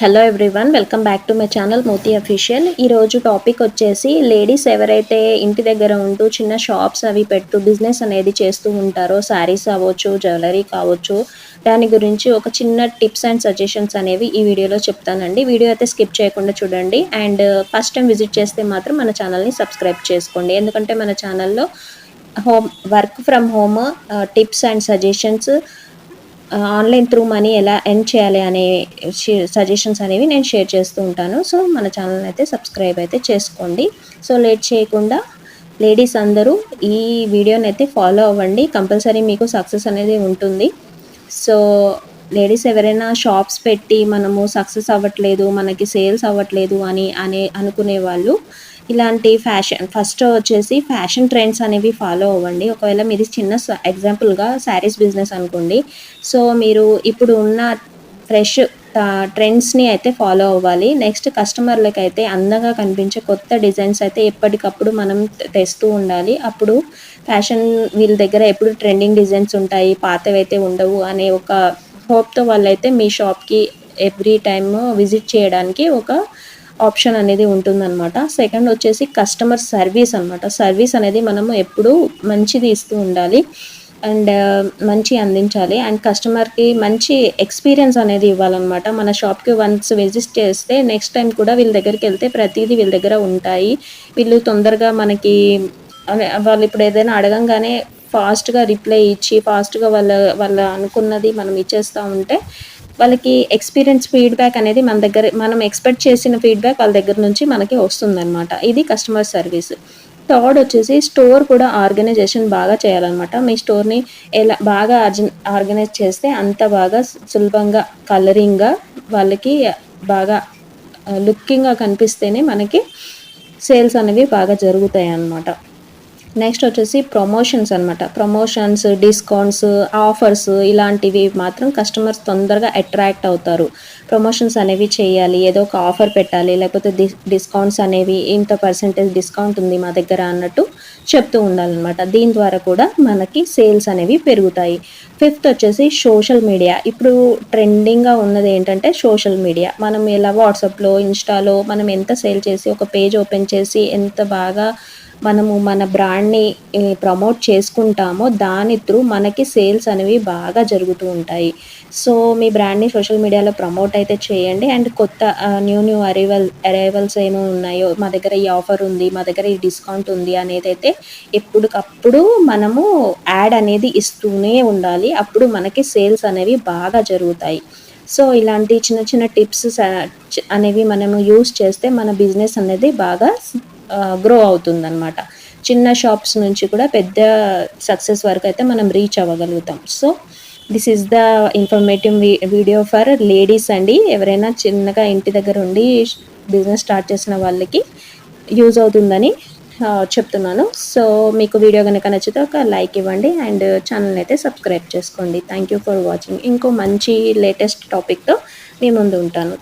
Hello everyone welcome back to my channel Moti official ఈరోజు topic వచ్చేసి ladies ఎవరైతే ఇంటి దగ్గర ఉంటూ చిన్న షాప్స్ అవి పెట్టు బిజినెస్ అనేది చేస్తూ ఉంటారో శారీస్ అవ్వచ్చు జ్యువెలరీ కావచ్చు దాని గురించి ఒక చిన్న టిప్స్ అండ్ సజెషన్స్ అనేవి ఈ వీడియోలో చెప్తానండి. వీడియో అయితే స్కిప్ చేయకుండా చూడండి. అండ్ ఫస్ట్ టైం విజిట్ చేస్తే మాత్రం మన ఛానల్ని సబ్స్క్రైబ్ చేసుకోండి. ఎందుకంటే మన ఛానల్లో home work from home tips and suggestions online through money ఎలా ఎర్న్ చేయాలి అనే సజెషన్స్ అనేవి నేను షేర్ చేస్తూ ఉంటాను. సో మన ఛానల్ అయితే సబ్స్క్రైబ్ అయితే చేసుకోండి. సో లేట్ చేయకుండా లేడీస్ అందరూ ఈ వీడియోని అయితే ఫాలో అవ్వండి. కంపల్సరీ మీకు సక్సెస్ అనేది ఉంటుంది. సో లేడీస్ ఎవరైనా షాప్స్ పెట్టి మనము సక్సెస్ అవ్వట్లేదు మనకి సేల్స్ అవ్వట్లేదు అని అనే అనుకునే వాళ్ళు ఇలాంటి ఫ్యాషన్ ఫస్ట్ వచ్చేసి ఫ్యాషన్ ట్రెండ్స్ అనేవి ఫాలో అవ్వండి. ఒకవేళ మీది చిన్న ఎగ్జాంపుల్గా శారీస్ బిజినెస్ అనుకోండి. సో మీరు ఇప్పుడు ఉన్న ఫ్రెష్ ట్రెండ్స్ని అయితే ఫాలో అవ్వాలి. నెక్స్ట్ కస్టమర్లకి అయితే అందంగా కనిపించే కొత్త డిజైన్స్ అయితే ఎప్పటికప్పుడు మనం తెస్తూ ఉండాలి. అప్పుడు ఫ్యాషన్ వీళ్ళ దగ్గర ఎప్పుడు ట్రెండింగ్ డిజైన్స్ ఉంటాయి పాతవైతే ఉండవు అనే ఒక హోప్తో వాళ్ళైతే మీ షాప్కి ఎవ్రీ టైమ్ విజిట్ చేయడానికి ఒక ఆప్షన్ అనేది ఉంటుందన్నమాట. సెకండ్ వచ్చేసి కస్టమర్ సర్వీస్ అనమాట సర్వీస్ అనేది మనము ఎప్పుడు మంచిది ఇస్తూ ఉండాలి. అండ్ uh, మంచి అందించాలి. అండ్ కస్టమర్కి మంచి ఎక్స్పీరియన్స్ అనేది ఇవ్వాలన్నమాట. మన షాప్కి వన్స్ విజిట్ చేస్తే నెక్స్ట్ టైం కూడా వీళ్ళ దగ్గరికి వెళ్తే ప్రతిదీ వీళ్ళ దగ్గర ఉంటాయి. వీళ్ళు తొందరగా మనకి వాళ్ళు ఇప్పుడు ఏదైనా అడగంగానే ఫాస్ట్గా రిప్లై ఇచ్చి ఫాస్ట్గా వాళ్ళ వాళ్ళ అనుకున్నది మనం ఇచ్చేస్తూ ఉంటే వాళ్ళకి ఎక్స్పీరియన్స్ ఫీడ్బ్యాక్ అనేది మన దగ్గర మనం ఎక్స్పెక్ట్ చేసిన ఫీడ్బ్యాక్ వాళ్ళ దగ్గర నుంచి మనకి వస్తుందన్నమాట. ఇది కస్టమర్ సర్వీస్ థర్డ్ వచ్చేసి స్టోర్ కూడా ఆర్గనైజేషన్ బాగా చేయాలన్నమాట. మీ స్టోర్ని ఎలా బాగా ఆర్గనైజ్ చేస్తే అంత బాగా సులభంగా కలరింగ్గా వాళ్ళకి బాగా లుకింగ్గా కనిపిస్తేనే మనకి సేల్స్ అనేవి బాగా జరుగుతాయి అన్నమాట నెక్స్ట్ వచ్చేసి ప్రమోషన్స్ అనమాట ప్రమోషన్స్ డిస్కౌంట్స్ ఆఫర్స్ ఇలాంటివి మాత్రం కస్టమర్స్ తొందరగా అట్రాక్ట్ అవుతారు. ప్రమోషన్స్ అనేవి చేయాలి ఏదో ఒక ఆఫర్ పెట్టాలి లేకపోతే డిస్కౌంట్స్ అనేవి ఇంత పర్సెంటేజ్ డిస్కౌంట్ ఉంది మా దగ్గర అన్నట్టు చెప్తూ ఉండాలన్నమాట. దీని ద్వారా కూడా మనకి సేల్స్ అనేవి పెరుగుతాయి. ఫిఫ్త్ వచ్చేసి సోషల్ మీడియా ఇప్పుడు ట్రెండింగ్గా ఉన్నది ఏంటంటే సోషల్ మీడియా మనం ఎలా వాట్సాప్లో ఇన్స్టాలో మనం ఎంత సేల్ చేసి ఒక పేజ్ ఓపెన్ చేసి ఎంత బాగా మనము మన బ్రాండ్ని ప్రమోట్ చేసుకుంటామో దాని త్రూ మనకి సేల్స్ అనేవి బాగా జరుగుతూ ఉంటాయి. సో మీ బ్రాండ్ని సోషల్ మీడియాలో ప్రమోట్ అయితే చేయండి. అండ్ కొత్త న్యూ న్యూ అరైవల్ అరైవల్స్ ఏమో ఉన్నాయో మా దగ్గర ఈ ఆఫర్ ఉంది మా దగ్గర ఈ డిస్కౌంట్ ఉంది అనేది అయితే ఎప్పటికప్పుడు మనము యాడ్ అనేది ఇస్తూనే ఉండాలి. అప్పుడు మనకి సేల్స్ అనేవి బాగా జరుగుతాయి. సో ఇలాంటి చిన్న చిన్న టిప్స్ అనేవి మనము యూస్ చేస్తే మన బిజినెస్ అనేది బాగా గ్రో అవుతుందన్నమాట. చిన్న షాప్స్ నుంచి కూడా పెద్ద సక్సెస్ వరకు అయితే మనం reach అవ్వగలుగుతాం. So this is the informative video for ladies అండి. ఎవరైనా చిన్నగా ఇంటి దగ్గర ఉండి బిజినెస్ స్టార్ట్ చేసిన వాళ్ళకి యూజ్ అవుతుందని చెప్తున్నాను. సో మీకు వీడియో కనుక నచ్చితే ఒక లైక్ ఇవ్వండి అండ్ ఛానల్ని అయితే సబ్స్క్రైబ్ చేసుకోండి. థ్యాంక్ యూ ఫర్ వాచింగ్ ఇంకో మంచి లేటెస్ట్ టాపిక్తో మీ ముందు ఉంటాను.